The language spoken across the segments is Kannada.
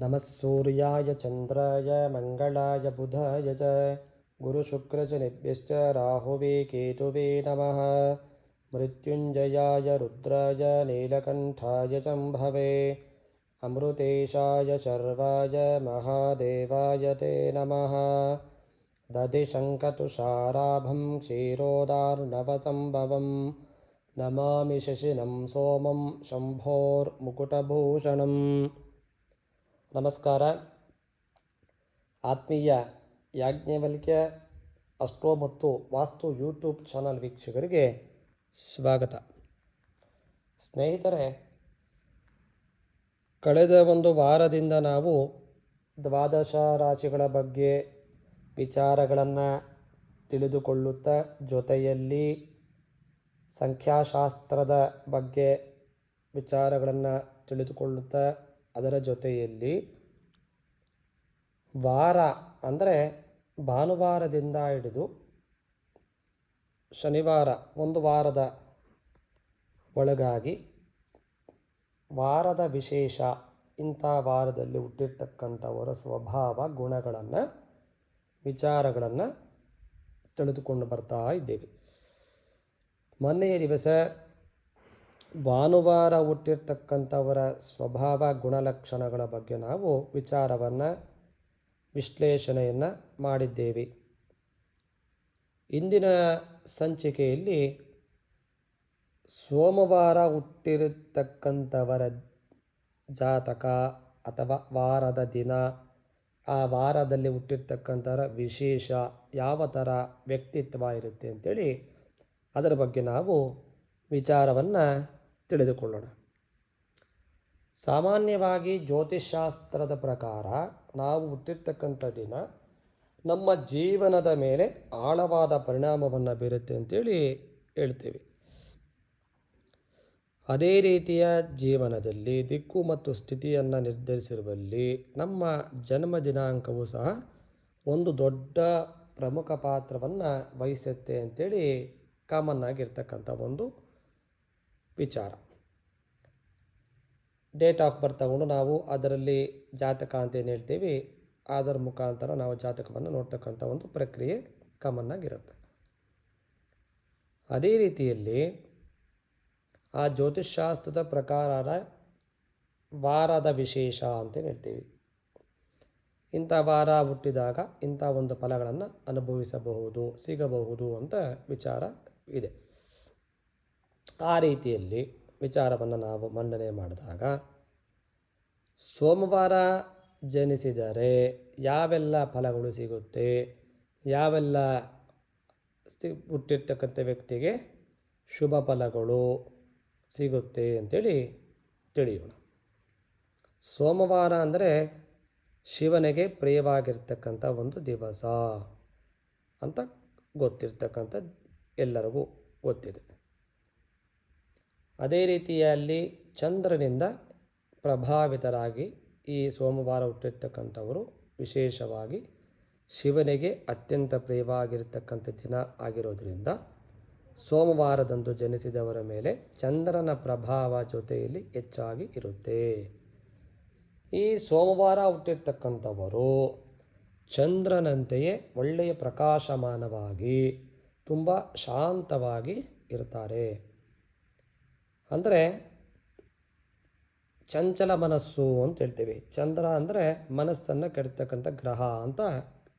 नमः सूर्याय चन्द्राय मङ्गलाय बुधाय च। गुरुशुक्रशनिभ्यश्च राहुवे केतुवे नमः। मृत्युञ्जयाय रुद्राय नीलकण्ठाय शम्भवे अमृतेशाय शर्वाय महादेवाय ते नमः। दधिशङ्कतुषाराभं क्षीरोदार्णवसम्भवं। नमामि शशिनं सोमं शम्भोर्मुकुटभूषणम् ನಮಸ್ಕಾರ. ಆತ್ಮೀಯ ಯಾಜ್ಞವಲ್ಕ್ಯ ಅಸ್ಟ್ರೋ ಮತ್ತು ವಾಸ್ತು ಯೂಟ್ಯೂಬ್ ಚಾನಲ್ ವೀಕ್ಷಕರಿಗೆ ಸ್ವಾಗತ. ಸ್ನೇಹಿತರೆ, ಕಳೆದ ಒಂದು ವಾರದಿಂದ ನಾವು ದ್ವಾದಶ ರಾಶಿಗಳ ಬಗ್ಗೆ ವಿಚಾರಗಳನ್ನು ತಿಳಿದುಕೊಳ್ಳುತ್ತಾ ಜೊತೆಯಲ್ಲಿ ಸಂಖ್ಯಾಶಾಸ್ತ್ರದ ಬಗ್ಗೆ ವಿಚಾರಗಳನ್ನು ತಿಳಿದುಕೊಳ್ಳುತ್ತಾ ಅದರ ಜೊತೆಯಲ್ಲಿ ವಾರ ಅಂದರೆ ಭಾನುವಾರದಿಂದ ಹಿಡಿದು ಶನಿವಾರ ಒಂದು ವಾರದ ಒಳಗಾಗಿ ವಾರದ ವಿಶೇಷ ಇಂಥ ವಾರದಲ್ಲಿ ಹುಟ್ಟಿರ್ತಕ್ಕಂಥವರ ಸ್ವಭಾವ, ಗುಣಗಳನ್ನು, ವಿಚಾರಗಳನ್ನು ತಿಳಿದುಕೊಂಡು ಬರ್ತಾ ಇದ್ದೇವೆ. ಮೊನ್ನೆಯ ದಿವಸ ಭಾನುವಾರ ಹುಟ್ಟಿರ್ತಕ್ಕಂಥವರ ಸ್ವಭಾವ ಗುಣಲಕ್ಷಣಗಳ ಬಗ್ಗೆ ನಾವು ವಿಚಾರವನ್ನು, ವಿಶ್ಲೇಷಣೆಯನ್ನು ಮಾಡಿದ್ದೇವೆ. ಇಂದಿನ ಸಂಚಿಕೆಯಲ್ಲಿ ಸೋಮವಾರ ಹುಟ್ಟಿರತಕ್ಕಂಥವರ ಜಾತಕ ಅಥವಾ ವಾರದ ದಿನ, ಆ ವಾರದಲ್ಲಿ ಹುಟ್ಟಿರ್ತಕ್ಕಂಥವರ ವಿಶೇಷ ಯಾವ ಥರ ವ್ಯಕ್ತಿತ್ವ ಇರುತ್ತೆ ಅಂತೇಳಿ ಅದರ ಬಗ್ಗೆ ನಾವು ವಿಚಾರವನ್ನು ತಿಳಿದುಕೊಳ್ಳೋಣ. ಸಾಮಾನ್ಯವಾಗಿ ಜ್ಯೋತಿಷಾಸ್ತ್ರದ ಪ್ರಕಾರ ನಾವು ಹುಟ್ಟಿರ್ತಕ್ಕಂಥ ದಿನ ನಮ್ಮ ಜೀವನದ ಮೇಲೆ ಆಳವಾದ ಪರಿಣಾಮವನ್ನು ಬೀರುತ್ತೆ ಅಂತೇಳಿ ಹೇಳ್ತೀವಿ. ಅದೇ ರೀತಿಯ ಜೀವನದಲ್ಲಿ ದಿಕ್ಕು ಮತ್ತು ಸ್ಥಿತಿಯನ್ನು ನಿರ್ಧರಿಸಿರುವಲ್ಲಿ ನಮ್ಮ ಜನ್ಮ ದಿನಾಂಕವೂ ಸಹ ಒಂದು ದೊಡ್ಡ ಪ್ರಮುಖ ಪಾತ್ರವನ್ನು ವಹಿಸುತ್ತೆ ಅಂತೇಳಿ ಕಾಮನ್ ಆಗಿರ್ತಕ್ಕಂಥ ಒಂದು ವಿಚಾರ. ಡೇಟ್ ಆಫ್ ಬರ್ತ್ ತಗೊಂಡು ನಾವು ಅದರಲ್ಲಿ ಜಾತಕ ಅಂತ ಏನು ಹೇಳ್ತೀವಿ ಅದರ ಮುಖಾಂತರ ನಾವು ಜಾತಕವನ್ನು ನೋಡ್ತಕ್ಕಂಥ ಒಂದು ಪ್ರಕ್ರಿಯೆ ಕಾಮನ್ ಆಗಿರುತ್ತೆ ಅದೇ ರೀತಿಯಲ್ಲಿ ಆ ಜ್ಯೋತಿಷ್ಶಾಸ್ತ್ರದ ಪ್ರಕಾರ ವಾರದ ವಿಶೇಷ ಅಂತ ಹೇಳ್ತೀವಿ. ಇಂಥ ವಾರ ಹುಟ್ಟಿದಾಗ ಇಂಥ ಒಂದು ಫಲಗಳನ್ನು ಅನುಭವಿಸಬಹುದು, ಸಿಗಬಹುದು ಅಂತ ವಿಚಾರ ಇದೆ. ಆ ರೀತಿಯಲ್ಲಿ ವಿಚಾರವನ್ನು ನಾವು ಮಂಡನೆ ಮಾಡಿದಾಗ, ಸೋಮವಾರ ಜನಿಸಿದರೆ ಯಾವೆಲ್ಲ ಫಲಗಳು ಸಿಗುತ್ತೆ, ಯಾವೆಲ್ಲ ಸಿ ಹುಟ್ಟಿರ್ತಕ್ಕಂಥ ವ್ಯಕ್ತಿಗೆ ಶುಭ ಫಲಗಳು ಸಿಗುತ್ತೆ ಅಂತೇಳಿ ತಿಳಿಯೋಣ. ಸೋಮವಾರ ಅಂದರೆ ಶಿವನಿಗೆ ಪ್ರಿಯವಾಗಿರ್ತಕ್ಕಂಥ ಒಂದು ದಿವಸ ಅಂತ ಗೊತ್ತಿರ್ತಕ್ಕಂಥ ಎಲ್ಲರಿಗೂ ಗೊತ್ತಿದೆ. ಅದೇ ರೀತಿಯಲ್ಲಿ ಚಂದ್ರನಿಂದ ಪ್ರಭಾವಿತರಾಗಿ ಈ ಸೋಮವಾರ ಹುಟ್ಟಿರ್ತಕ್ಕಂಥವರು ವಿಶೇಷವಾಗಿ ಶಿವನಿಗೆ ಅತ್ಯಂತ ಪ್ರಿಯವಾಗಿರ್ತಕ್ಕಂಥ ದಿನ ಆಗಿರೋದ್ರಿಂದ ಸೋಮವಾರದಂದು ಜನಿಸಿದವರ ಮೇಲೆ ಚಂದ್ರನ ಪ್ರಭಾವ ಜೊತೆಯಲ್ಲಿ ಹೆಚ್ಚಾಗಿ ಇರುತ್ತೆ. ಈ ಸೋಮವಾರ ಹುಟ್ಟಿರ್ತಕ್ಕಂಥವರು ಚಂದ್ರನಂತೆಯೇ ಒಳ್ಳೆಯ ಪ್ರಕಾಶಮಾನವಾಗಿ ತುಂಬ ಶಾಂತವಾಗಿ ಇರ್ತಾರೆ. ಅಂದರೆ ಚಂಚಲ ಮನಸ್ಸು ಅಂತ ಹೇಳ್ತೀವಿ. ಚಂದ್ರ ಅಂದರೆ ಮನಸ್ಸನ್ನು ಕೆಡಿಸ್ತಕ್ಕಂಥ ಗ್ರಹ ಅಂತ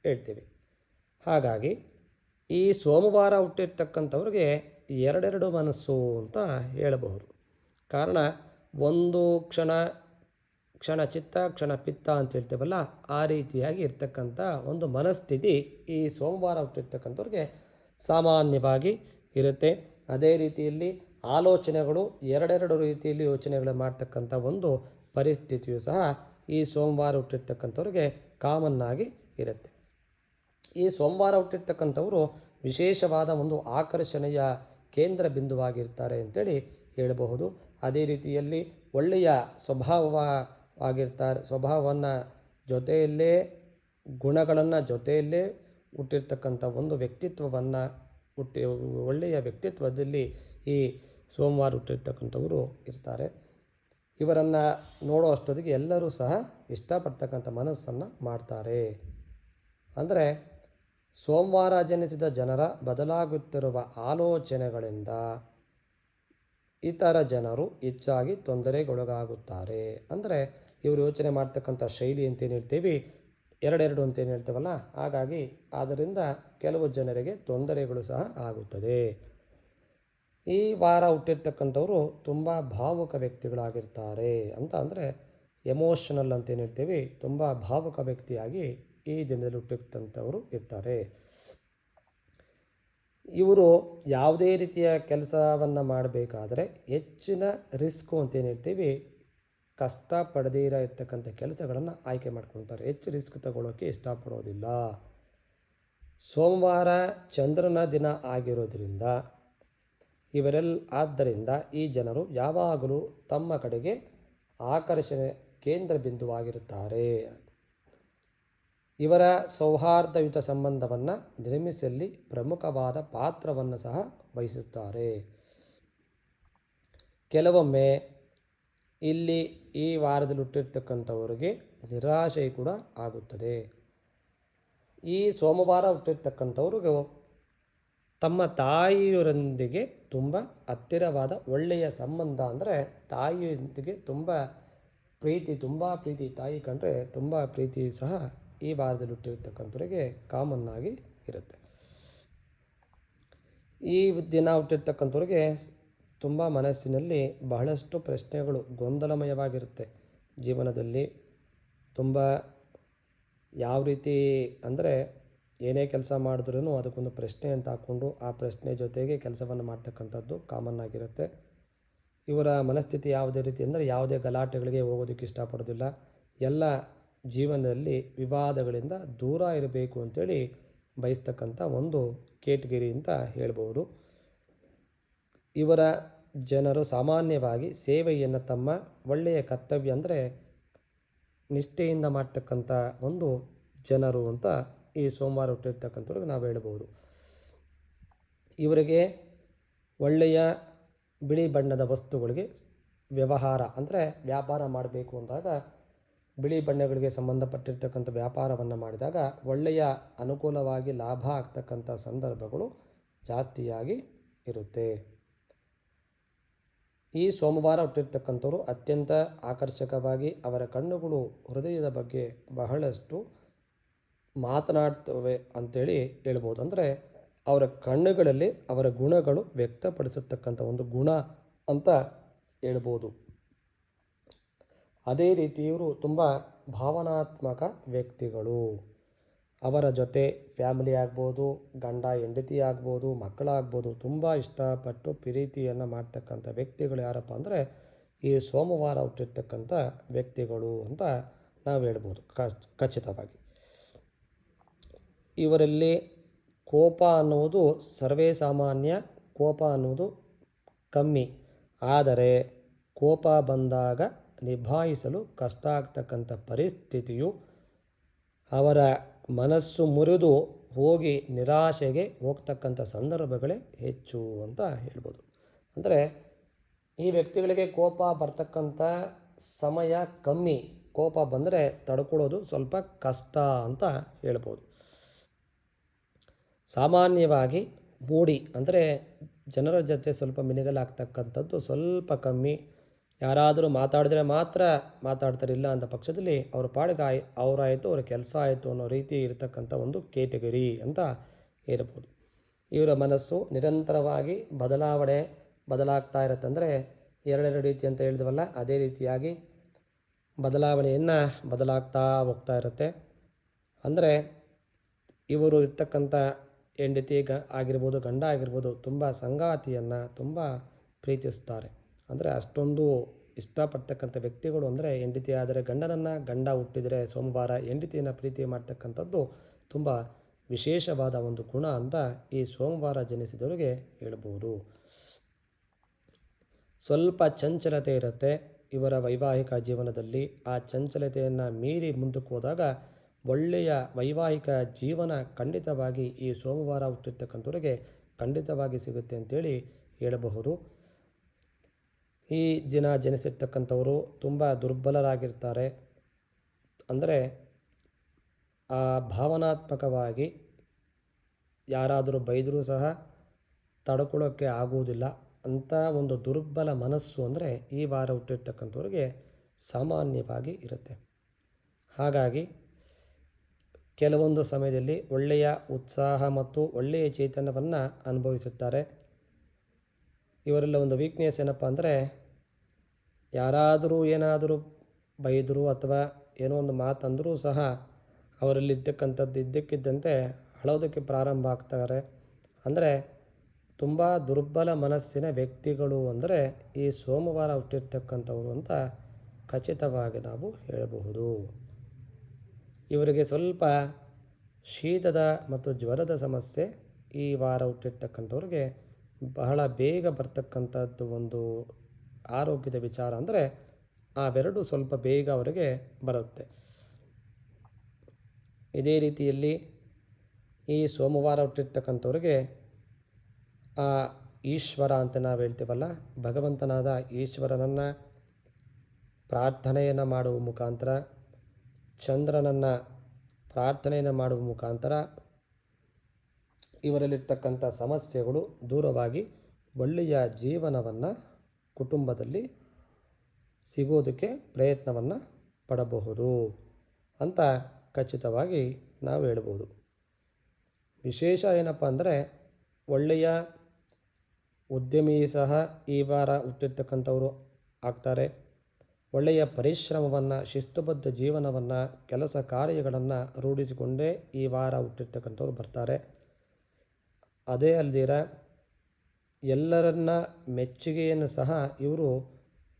ಹೇಳ್ತೀವಿ. ಹಾಗಾಗಿ ಈ ಸೋಮವಾರ ಹುಟ್ಟಿರ್ತಕ್ಕಂಥವ್ರಿಗೆ ಎರಡೆರಡು ಮನಸ್ಸು ಅಂತ ಹೇಳಬಹುದು. ಕಾರಣ ಒಂದು ಕ್ಷಣ ಕ್ಷಣ ಚಿತ್ತ, ಕ್ಷಣ ಪಿತ್ತ ಅಂತ ಹೇಳ್ತೇವಲ್ಲ, ಆ ರೀತಿಯಾಗಿ ಇರ್ತಕ್ಕಂಥ ಒಂದು ಮನಸ್ಥಿತಿ ಈ ಸೋಮವಾರ ಹುಟ್ಟಿರ್ತಕ್ಕಂಥವ್ರಿಗೆ ಸಾಮಾನ್ಯವಾಗಿ ಇರುತ್ತೆ. ಅದೇ ರೀತಿಯಲ್ಲಿ ಆಲೋಚನೆಗಳು ಎರಡೆರಡು ರೀತಿಯಲ್ಲಿ ಯೋಚನೆಗಳು ಮಾಡ್ತಕ್ಕಂಥ ಒಂದು ಪರಿಸ್ಥಿತಿಯು ಸಹ ಈ ಸೋಮವಾರ ಹುಟ್ಟಿರ್ತಕ್ಕಂಥವ್ರಿಗೆ ಕಾಮನ್ನಾಗಿ ಇರುತ್ತೆ. ಈ ಸೋಮವಾರ ಹುಟ್ಟಿರ್ತಕ್ಕಂಥವರು ವಿಶೇಷವಾದ ಒಂದು ಆಕರ್ಷಣೆಯ ಕೇಂದ್ರ ಬಿಂದುವಾಗಿರ್ತಾರೆ ಅಂತೇಳಿ ಹೇಳಬಹುದು. ಅದೇ ರೀತಿಯಲ್ಲಿ ಒಳ್ಳೆಯ ಸ್ವಭಾವವಾಗಿರ್ತಾರೆ ಸ್ವಭಾವವನ್ನು ಜೊತೆಯಲ್ಲೇ, ಗುಣಗಳನ್ನು ಜೊತೆಯಲ್ಲೇ ಹುಟ್ಟಿರ್ತಕ್ಕಂಥ ಒಂದು ವ್ಯಕ್ತಿತ್ವವನ್ನು ಹುಟ್ಟಿ, ಒಳ್ಳೆಯ ವ್ಯಕ್ತಿತ್ವದಲ್ಲಿ ಈ ಸೋಮವಾರ ಹುಟ್ಟಿರ್ತಕ್ಕಂಥವರು ಇರ್ತಾರೆ. ಇವರನ್ನು ನೋಡೋ ಅಷ್ಟೊತ್ತಿಗೆ ಎಲ್ಲರೂ ಸಹ ಇಷ್ಟಪಡ್ತಕ್ಕಂಥ ಮನಸ್ಸನ್ನು ಮಾಡ್ತಾರೆ. ಅಂದರೆ ಸೋಮವಾರ ಜನಿಸಿದ ಜನರ ಬದಲಾಗುತ್ತಿರುವ ಆಲೋಚನೆಗಳಿಂದ ಇತರ ಜನರು ಹೆಚ್ಚಾಗಿ ತೊಂದರೆಗೊಳಗಾಗುತ್ತಾರೆ. ಅಂದರೆ ಇವರು ಯೋಚನೆ ಮಾಡ್ತಕ್ಕಂಥ ಶೈಲಿ ಅಂತೇನು ಹೇಳ್ತೀವಿ? ಎರಡೆರಡು ಅಂತೇನು ಹೇಳ್ತೇವಲ್ಲ? ಹಾಗಾಗಿ ಆದ್ದರಿಂದ ಕೆಲವು ಜನರಿಗೆ ತೊಂದರೆಗಳು ಸಹ ಆಗುತ್ತದೆ. ಈ ವಾರ ಹುಟ್ಟಿರ್ತಕ್ಕಂಥವ್ರು ತುಂಬ ಭಾವುಕ ವ್ಯಕ್ತಿಗಳಾಗಿರ್ತಾರೆ ಅಂತ ಅಂದರೆ ಎಮೋಷನಲ್ ಅಂತೇನು ಹೇಳ್ತೀವಿ, ತುಂಬ ಭಾವುಕ ವ್ಯಕ್ತಿಯಾಗಿ ಈ ದಿನದಲ್ಲಿ ಹುಟ್ಟಿರ್ತಂಥವರು ಇರ್ತಾರೆ. ಇವರು ಯಾವುದೇ ರೀತಿಯ ಕೆಲಸವನ್ನು ಮಾಡಬೇಕಾದ್ರೆ ಹೆಚ್ಚಿನ ರಿಸ್ಕು ಅಂತೇನು ಹೇಳ್ತೀವಿ, ಕಷ್ಟ ಪಡೆದಿರ ಇರ್ತಕ್ಕಂಥ ಕೆಲಸಗಳನ್ನು ಆಯ್ಕೆ ಮಾಡ್ಕೊಳ್ತಾರೆ. ಹೆಚ್ಚು ರಿಸ್ಕ್ ತಗೊಳ್ಳೋಕ್ಕೆ ಇಷ್ಟಪಡೋದಿಲ್ಲ. ಸೋಮವಾರ ಚಂದ್ರನ ದಿನ ಆಗಿರೋದ್ರಿಂದ ಇವರೆಲ್ಲ ಆದ್ದರಿಂದ ಈ ಜನರು ಯಾವಾಗಲೂ ತಮ್ಮ ಕಡೆಗೆ ಆಕರ್ಷಣೆ ಕೇಂದ್ರ ಬಿಂದುವಾಗಿರುತ್ತಾರೆ. ಇವರ ಸೌಹಾರ್ದಯುತ ಸಂಬಂಧವನ್ನು ನಿರ್ಮಿಸಲಿ ಪ್ರಮುಖವಾದ ಪಾತ್ರವನ್ನು ಸಹ ವಹಿಸುತ್ತಾರೆ. ಕೆಲವೊಮ್ಮೆ ಇಲ್ಲಿ ಈ ವಾರದಲ್ಲಿ ಹುಟ್ಟಿರ್ತಕ್ಕಂಥವರಿಗೆ ನಿರಾಶೆ ಕೂಡ ಆಗುತ್ತದೆ. ಈ ಸೋಮವಾರ ಹುಟ್ಟಿರ್ತಕ್ಕಂಥವ್ರಿಗೂ ತಮ್ಮ ತಾಯಿಯರೊಂದಿಗೆ ತುಂಬ ಹತ್ತಿರವಾದ ಒಳ್ಳೆಯ ಸಂಬಂಧ ಅಂದರೆ ತಾಯಿಯೊಂದಿಗೆ ತುಂಬ ಪ್ರೀತಿ ತುಂಬ ಪ್ರೀತಿ, ತಾಯಿ ಕಂಡ್ರೆ ತುಂಬ ಪ್ರೀತಿ ಸಹ ಈ ವಾರದಲ್ಲಿ ಹುಟ್ಟಿರ್ತಕ್ಕಂಥವರಿಗೆ ಕಾಮನ್ ಆಗಿ ಇರುತ್ತೆ. ಈ ದಿನ ಹುಟ್ಟಿರ್ತಕ್ಕಂಥವ್ರಿಗೆ ತುಂಬ ಮನಸ್ಸಿನಲ್ಲಿ ಬಹಳಷ್ಟು ಪ್ರಶ್ನೆಗಳು ಗೊಂದಲಮಯವಾಗಿರುತ್ತೆ. ಜೀವನದಲ್ಲಿ ತುಂಬ ಯಾವ ರೀತಿ ಅಂದರೆ ಏನೇ ಕೆಲಸ ಮಾಡಿದ್ರೂ ಅದಕ್ಕೊಂದು ಪ್ರಶ್ನೆ ಅಂತ ಹಾಕ್ಕೊಂಡು ಆ ಪ್ರಶ್ನೆ ಜೊತೆಗೆ ಕೆಲಸವನ್ನು ಮಾಡ್ತಕ್ಕಂಥದ್ದು ಕಾಮನ್ ಆಗಿರುತ್ತೆ. ಇವರ ಮನಸ್ಥಿತಿ ಯಾವುದೇ ರೀತಿ ಅಂದರೆ ಯಾವುದೇ ಗಲಾಟೆಗಳಿಗೆ ಹೋಗೋದಕ್ಕೆ ಇಷ್ಟಪಡೋದಿಲ್ಲ. ಎಲ್ಲ ಜೀವನದಲ್ಲಿ ವಿವಾದಗಳಿಂದ ದೂರ ಇರಬೇಕು ಅಂತೇಳಿ ಬಯಸ್ತಕ್ಕಂಥ ಒಂದು ಕೇಟಗಿರಿ ಅಂತ ಹೇಳ್ಬೋದು. ಇವರ ಜನರು ಸಾಮಾನ್ಯವಾಗಿ ಸೇವೆಯನ್ನು ತಮ್ಮ ಒಳ್ಳೆಯ ಕರ್ತವ್ಯ ಅಂದರೆ ನಿಷ್ಠೆಯಿಂದ ಮಾಡ್ತಕ್ಕಂಥ ಒಂದು ಜನರು ಅಂತ ಈ ಸೋಮವಾರ ಹುಟ್ಟಿರ್ತಕ್ಕಂಥವ್ರಿಗೆ ನಾವು ಹೇಳ್ಬೋದು ಇವರಿಗೆ ಒಳ್ಳೆಯ ಬಿಳಿ ಬಣ್ಣದ ವಸ್ತುಗಳಿಗೆ ವ್ಯವಹಾರ ಅಂದರೆ ವ್ಯಾಪಾರ ಮಾಡಬೇಕು ಅಂದಾಗ, ಬಿಳಿ ಬಣ್ಣಗಳಿಗೆ ಸಂಬಂಧಪಟ್ಟಿರ್ತಕ್ಕಂಥ ವ್ಯಾಪಾರವನ್ನು ಮಾಡಿದಾಗ ಒಳ್ಳೆಯ ಅನುಕೂಲವಾಗಿ ಲಾಭ ಆಗ್ತಕ್ಕಂಥ ಸಂದರ್ಭಗಳು ಜಾಸ್ತಿಯಾಗಿ ಇರುತ್ತೆ. ಈ ಸೋಮವಾರ ಹುಟ್ಟಿರ್ತಕ್ಕಂಥವರು ಅತ್ಯಂತ ಆಕರ್ಷಕವಾಗಿ ಅವರ ಕಣ್ಣುಗಳು ಹೃದಯದ ಬಗ್ಗೆ ಬಹಳಷ್ಟು ಮಾತನಾಡ್ತವೆ ಅಂತೇಳಿ ಹೇಳ್ಬೋದು. ಅಂದರೆ ಅವರ ಕಣ್ಣುಗಳಲ್ಲಿ ಅವರ ಗುಣಗಳು ವ್ಯಕ್ತಪಡಿಸತಕ್ಕಂಥ ಒಂದು ಗುಣ ಅಂತ ಹೇಳ್ಬೋದು. ಅದೇ ರೀತಿ ಇವರು ತುಂಬ ಭಾವನಾತ್ಮಕ ವ್ಯಕ್ತಿಗಳು. ಅವರ ಜೊತೆ ಫ್ಯಾಮಿಲಿ ಆಗ್ಬೋದು, ಗಂಡ, ಹೆಂಡತಿ ಆಗ್ಬೋದು, ಮಕ್ಕಳಾಗ್ಬೋದು, ತುಂಬ ಇಷ್ಟಪಟ್ಟು ಪ್ರೀತಿಯನ್ನು ಮಾಡ್ತಕ್ಕಂಥ ವ್ಯಕ್ತಿಗಳು ಯಾರಪ್ಪ ಅಂದರೆ ಈ ಸೋಮವಾರ ಹುಟ್ಟಿರ್ತಕ್ಕಂಥ ವ್ಯಕ್ತಿಗಳು ಅಂತ ನಾವು ಹೇಳ್ಬೋದು. ಖಚಿತವಾಗಿ. ಇವರಲ್ಲಿ ಕೋಪ ಅನ್ನುವುದು ಸರ್ವೇ ಸಾಮಾನ್ಯ ಕೋಪ ಅನ್ನುವುದು ಕಮ್ಮಿ. ಆದರೆ ಕೋಪ ಬಂದಾಗ ನಿಭಾಯಿಸಲು ಕಷ್ಟ ಆಗ್ತಕ್ಕಂಥ ಪರಿಸ್ಥಿತಿಯು ಅವರ ಮನಸ್ಸು ಮುರಿದು ಹೋಗಿ ನಿರಾಶೆಗೆ ಹೋಗ್ತಕ್ಕಂಥ ಸಂದರ್ಭಗಳೇ ಹೆಚ್ಚು ಅಂತ ಹೇಳ್ಬೋದು. ಅಂದರೆ ಈ ವ್ಯಕ್ತಿಗಳಿಗೆ ಕೋಪ ಬರ್ತಕ್ಕಂಥ ಸಮಯ ಕಮ್ಮಿ. ಕೋಪ ಬಂದರೆ ತಡ್ಕೊಳ್ಳೋದು ಸ್ವಲ್ಪ ಕಷ್ಟ ಅಂತ ಹೇಳ್ಬೋದು. ಸಾಮಾನ್ಯವಾಗಿ ಮೂಡಿ ಅಂದರೆ ಜನರ ಜೊತೆ ಸ್ವಲ್ಪ ಮಿನಿಗಲಾಗ್ತಕ್ಕಂಥದ್ದು ಸ್ವಲ್ಪ ಕಮ್ಮಿ. ಯಾರಾದರೂ ಮಾತಾಡಿದ್ರೆ ಮಾತ್ರ ಮಾತಾಡ್ತಾರಿಲ್ಲ ಅಂತ ಪಕ್ಷದಲ್ಲಿ ಅವ್ರ ಪಾಡಿಗೆ ಆಯ್, ಅವರಾಯಿತು, ಅವ್ರ ಕೆಲಸ ಆಯಿತು ಅನ್ನೋ ರೀತಿ ಇರತಕ್ಕಂಥ ಒಂದು ಕೇಟಗರಿ ಅಂತ ಹೇಳ್ಬೋದು. ಇವರ ಮನಸ್ಸು ನಿರಂತರವಾಗಿ ಬದಲಾವಣೆ, ಬದಲಾಗ್ತಾ ಇರುತ್ತೆ ಅಂದರೆ ಎರಡೆರಡು ರೀತಿ ಅಂತ ಹೇಳಿದ್ವಲ್ಲ, ಅದೇ ರೀತಿಯಾಗಿ ಬದಲಾವಣೆಯನ್ನು ಬದಲಾಗ್ತಾ ಹೋಗ್ತಾ ಇರುತ್ತೆ. ಅಂದರೆ ಇವರು ಇರ್ತಕ್ಕಂಥ ಹೆಂಡತಿ ಗ ಆಗಿರ್ಬೋದು, ಗಂಡ ಆಗಿರ್ಬೋದು ತುಂಬ ಸಂಗಾತಿಯನ್ನು ತುಂಬ ಪ್ರೀತಿಸ್ತಾರೆ. ಅಂದರೆ ಅಷ್ಟೊಂದು ಇಷ್ಟಪಡ್ತಕ್ಕಂಥ ವ್ಯಕ್ತಿಗಳು ಅಂದರೆ ಹೆಂಡತಿ ಆದರೆ ಗಂಡನನ್ನು ಗಂಡ ಹುಟ್ಟಿದರೆ ಸೋಮವಾರ ಹೆಂಡತಿಯನ್ನು ಪ್ರೀತಿ ಮಾಡ್ತಕ್ಕಂಥದ್ದು ತುಂಬ ವಿಶೇಷವಾದ ಒಂದು ಗುಣ ಅಂತ ಈ ಸೋಮವಾರ ಜನಿಸಿದವರಿಗೆ ಹೇಳ್ಬೋದು. ಸ್ವಲ್ಪ ಚಂಚಲತೆ ಇರುತ್ತೆ ಇವರ ವೈವಾಹಿಕ ಜೀವನದಲ್ಲಿ. ಆ ಚಂಚಲತೆಯನ್ನು ಮೀರಿ ಮುಂದಕ್ಕೆ ಹೋದಾಗ ಒಳ್ಳೆಯ ವೈವಾಹಿಕ ಜೀವನ ಖಂಡಿತವಾಗಿ ಈ ಸೋಮವಾರ ಹುಟ್ಟಿರ್ತಕ್ಕಂಥವ್ರಿಗೆ ಖಂಡಿತವಾಗಿ ಸಿಗುತ್ತೆ ಅಂತೇಳಿ ಹೇಳಬಹುದು. ಈ ದಿನ ಜನಿಸಿರ್ತಕ್ಕಂಥವರು ತುಂಬ ದುರ್ಬಲರಾಗಿರ್ತಾರೆ. ಅಂದರೆ ಆ ಭಾವನಾತ್ಮಕವಾಗಿ ಯಾರಾದರೂ ಬೈದರೂ ಸಹ ತಡ್ಕೊಳ್ಳೋಕ್ಕೆ ಆಗುವುದಿಲ್ಲ. ಅಂಥ ಒಂದು ದುರ್ಬಲ ಮನಸ್ಸು ಅಂದರೆ ಈ ವಾರ ಹುಟ್ಟಿರ್ತಕ್ಕಂಥವ್ರಿಗೆ ಸಾಮಾನ್ಯವಾಗಿ ಇರುತ್ತೆ. ಹಾಗಾಗಿ ಕೆಲವೊಂದು ಸಮಯದಲ್ಲಿ ಒಳ್ಳೆಯ ಉತ್ಸಾಹ ಮತ್ತು ಒಳ್ಳೆಯ ಚೈತನ್ಯವನ್ನು ಅನುಭವಿಸುತ್ತಾರೆ. ಇವರೆಲ್ಲ ಒಂದು ವೀಕ್ನೆಸ್ ಏನಪ್ಪ ಅಂದರೆ, ಯಾರಾದರೂ ಏನಾದರೂ ಬೈದರು ಅಥವಾ ಏನೋ ಒಂದು ಮಾತಂದರೂ ಸಹ ಅವರಲ್ಲಿ ಇದ್ದಕ್ಕಂಥದ್ದು ಇದ್ದಕ್ಕಿದ್ದಂತೆ ಅಳೋದಕ್ಕೆ ಪ್ರಾರಂಭ ಆಗ್ತಾರೆ. ಅಂದರೆ ತುಂಬ ದುರ್ಬಲ ಮನಸ್ಸಿನ ವ್ಯಕ್ತಿಗಳು ಅಂದರೆ ಈ ಸೋಮವಾರ ಹುಟ್ಟಿರ್ತಕ್ಕಂಥವ್ರು ಅಂತ ಖಚಿತವಾಗಿ ನಾವು ಹೇಳಬಹುದು. ಇವರಿಗೆ ಸ್ವಲ್ಪ ಶೀತದ ಮತ್ತು ಜ್ವರದ ಸಮಸ್ಯೆ ಈ ವಾರ ಹುಟ್ಟಿರ್ತಕ್ಕಂಥವ್ರಿಗೆ ಬಹಳ ಬೇಗ ಬರ್ತಕ್ಕಂಥದ್ದು ಒಂದು ಆರೋಗ್ಯದ ವಿಚಾರ ಅಂದರೆ ಅವೆರಡು ಸ್ವಲ್ಪ ಬೇಗ ಅವರಿಗೆ ಬರುತ್ತೆ. ಇದೇ ರೀತಿಯಲ್ಲಿ ಈ ಸೋಮವಾರ ಹುಟ್ಟಿರ್ತಕ್ಕಂಥವ್ರಿಗೆ ಆ ಈಶ್ವರ ಅಂತ ನಾವು ಹೇಳ್ತೀವಲ್ಲ, ಭಗವಂತನಾದ ಈಶ್ವರನನ್ನು ಪ್ರಾರ್ಥನೆಯನ್ನು ಮಾಡುವ ಮುಖಾಂತರ ಚಂದ್ರನನ್ನು ಪ್ರಾರ್ಥನೆಯನ್ನು ಮಾಡುವ ಮುಖಾಂತರ ಇವರಲ್ಲಿರ್ತಕ್ಕಂಥ ಸಮಸ್ಯೆಗಳು ದೂರವಾಗಿ ಒಳ್ಳೆಯ ಜೀವನವನ್ನು ಕುಟುಂಬದಲ್ಲಿ ಸಿಗೋದಕ್ಕೆ ಪ್ರಯತ್ನವನ್ನು ಪಡಬಹುದು ಅಂತ ಖಚಿತವಾಗಿ ನಾವು ಹೇಳ್ಬೋದು. ವಿಶೇಷ ಏನಪ್ಪ ಅಂದರೆ ಒಳ್ಳೆಯ ಉದ್ಯಮಿ ಸಹ ಈ ವಾರ ಹುಟ್ಟಿರ್ತಕ್ಕಂಥವ್ರು ಆಗ್ತಾರೆ. ಒಳ್ಳೆಯ ಪರಿಶ್ರಮವನ್ನು, ಶಿಸ್ತುಬದ್ಧ ಜೀವನವನ್ನು, ಕೆಲಸ ಕಾರ್ಯಗಳನ್ನು ರೂಢಿಸಿಕೊಂಡೇ ಈ ವಾರ ಹುಟ್ಟಿರ್ತಕ್ಕಂಥವ್ರು ಬರ್ತಾರೆ. ಅದೇ ಅಲ್ದಿರ ಎಲ್ಲರನ್ನ ಮೆಚ್ಚುಗೆಯನ್ನು ಸಹ ಇವರು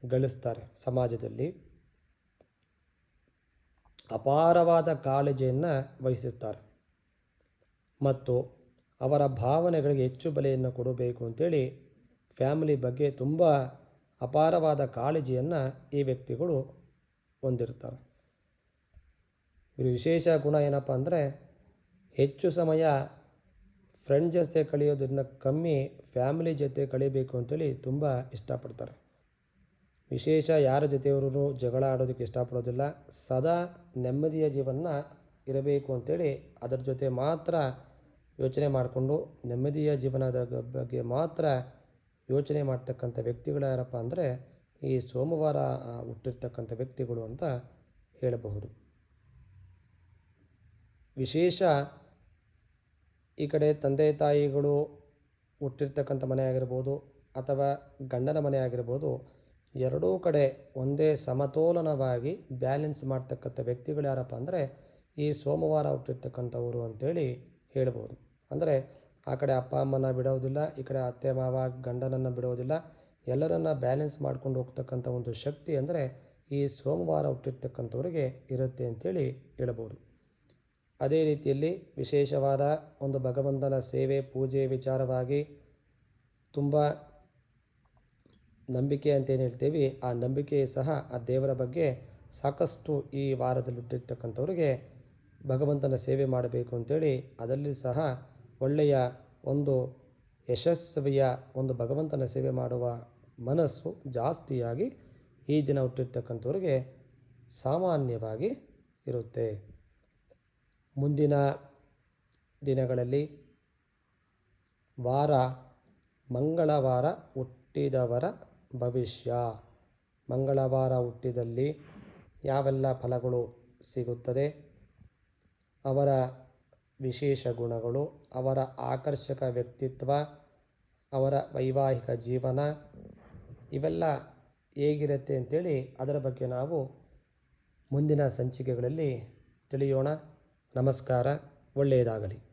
ಗಳಿಸ್ತಾರೆ ಸಮಾಜದಲ್ಲಿ. ಅಪಾರವಾದ ಕಾಳಜಿಯನ್ನು ವಹಿಸುತ್ತಾರೆ ಮತ್ತು ಅವರ ಭಾವನೆಗಳಿಗೆ ಹೆಚ್ಚು ಬೆಲೆಯನ್ನು ಕೊಡಬೇಕು ಅಂತೇಳಿ ಫ್ಯಾಮಿಲಿ ಬಗ್ಗೆ ತುಂಬ ಅಪಾರವಾದ ಕಾಳಜಿಯನ್ನು ಈ ವ್ಯಕ್ತಿಗಳು ಹೊಂದಿರ್ತಾರೆ ಇವ್ರ ವಿಶೇಷ ಗುಣ ಏನಪ್ಪ ಅಂದರೆ ಹೆಚ್ಚು ಸಮಯ ಫ್ರೆಂಡ್ ಜೊತೆ ಕಳೆಯೋದನ್ನ ಕಮ್ಮಿ ಫ್ಯಾಮಿಲಿ ಜೊತೆ ಕಳಿಬೇಕು ಅಂತೇಳಿ ತುಂಬ ಇಷ್ಟಪಡ್ತಾರೆ. ವಿಶೇಷ ಯಾರ ಜೊತೆಯವರು ಜಗಳ ಆಡೋದಕ್ಕೆ ಇಷ್ಟಪಡೋದಿಲ್ಲ. ಸದಾ ನೆಮ್ಮದಿಯ ಜೀವನ ಇರಬೇಕು ಅಂತೇಳಿ ಅದರ ಜೊತೆ ಮಾತ್ರ ಯೋಚನೆ ಮಾಡಿಕೊಂಡು ನೆಮ್ಮದಿಯ ಜೀವನದ ಬಗ್ಗೆ ಮಾತ್ರ ಯೋಚನೆ ಮಾಡ್ತಕ್ಕಂಥ ವ್ಯಕ್ತಿಗಳು ಯಾರಪ್ಪ ಅಂದರೆ ಈ ಸೋಮವಾರ ಹುಟ್ಟಿರ್ತಕ್ಕಂಥ ವ್ಯಕ್ತಿಗಳು ಅಂತ ಹೇಳಬಹುದು. ವಿಶೇಷ ಈ ಕಡೆ ತಂದೆ ತಾಯಿಗಳು ಹುಟ್ಟಿರ್ತಕ್ಕಂಥ ಮನೆ ಆಗಿರ್ಬೋದು ಅಥವಾ ಗಂಡನ ಮನೆ ಆಗಿರ್ಬೋದು, ಎರಡೂ ಕಡೆ ಒಂದೇ ಸಮತೋಲನವಾಗಿ ಬ್ಯಾಲೆನ್ಸ್ ಮಾಡ್ತಕ್ಕಂಥ ವ್ಯಕ್ತಿಗಳು ಯಾರಪ್ಪ ಅಂದರೆ ಈ ಸೋಮವಾರ ಹುಟ್ಟಿರ್ತಕ್ಕಂಥವರು ಅಂತೇಳಿ ಹೇಳ್ಬೋದು ಅಂದರೆ ಆ ಕಡೆ ಅಪ್ಪ ಅಮ್ಮನ ಬಿಡೋದಿಲ್ಲ, ಈ ಕಡೆ ಅತ್ತೆ ಮಾವ ಗಂಡನನ್ನು ಬಿಡೋದಿಲ್ಲ. ಎಲ್ಲರನ್ನ ಬ್ಯಾಲೆನ್ಸ್ ಮಾಡ್ಕೊಂಡು ಹೋಗ್ತಕ್ಕಂಥ ಒಂದು ಶಕ್ತಿ ಅಂದರೆ ಈ ಸೋಮವಾರ ಹುಟ್ಟಿರ್ತಕ್ಕಂಥವ್ರಿಗೆ ಇರುತ್ತೆ ಅಂತೇಳಿ ಹೇಳ್ಬೋದು. ಅದೇ ರೀತಿಯಲ್ಲಿ ವಿಶೇಷವಾದ ಒಂದು ಭಗವಂತನ ಸೇವೆ, ಪೂಜೆ, ವಿಚಾರವಾಗಿ ತುಂಬ ನಂಬಿಕೆ ಅಂತೇನು ಹೇಳ್ತೀವಿ. ಆ ನಂಬಿಕೆ ಸಹ ಆ ದೇವರ ಬಗ್ಗೆ ಸಾಕಷ್ಟು ಈ ವಾರದಲ್ಲಿ ಹುಟ್ಟಿರ್ತಕ್ಕಂಥವ್ರಿಗೆ ಭಗವಂತನ ಸೇವೆ ಮಾಡಬೇಕು ಅಂತೇಳಿ ಅದರಲ್ಲಿ ಸಹ ಒಳ್ಳೆಯ ಒಂದು ಯಶಸ್ವಿಯ ಒಂದು ಭಗವಂತನ ಸೇವೆ ಮಾಡುವ ಮನಸ್ಸು ಜಾಸ್ತಿಯಾಗಿ ಈ ದಿನ ಹುಟ್ಟಿರ್ತಕ್ಕಂಥವ್ರಿಗೆ ಸಾಮಾನ್ಯವಾಗಿ ಇರುತ್ತೆ. ಮುಂದಿನ ದಿನಗಳಲ್ಲಿ ವಾರ, ಮಂಗಳವಾರ ಹುಟ್ಟಿದವರ ಭವಿಷ್ಯ. ಮಂಗಳವಾರ ಹುಟ್ಟಿದಲ್ಲಿ ಯಾವೆಲ್ಲ ಫಲಗಳು ಸಿಗುತ್ತದೆ? ಅವರ ವಿಶೇಷ ಗುಣಗಳು, ಅವರ ಆಕರ್ಷಕ ವ್ಯಕ್ತಿತ್ವ, ಅವರ ವೈವಾಹಿಕ ಜೀವನ, ಇವೆಲ್ಲ ಹೇಗಿರುತ್ತೆ ಅಂತೇಳಿ ಅದರ ಬಗ್ಗೆ ನಾವು ಮುಂದಿನ ಸಂಚಿಕೆಗಳಲ್ಲಿ ತಿಳಿಯೋಣ. ನಮಸ್ಕಾರ, ಒಳ್ಳೆಯದಾಗಲಿ.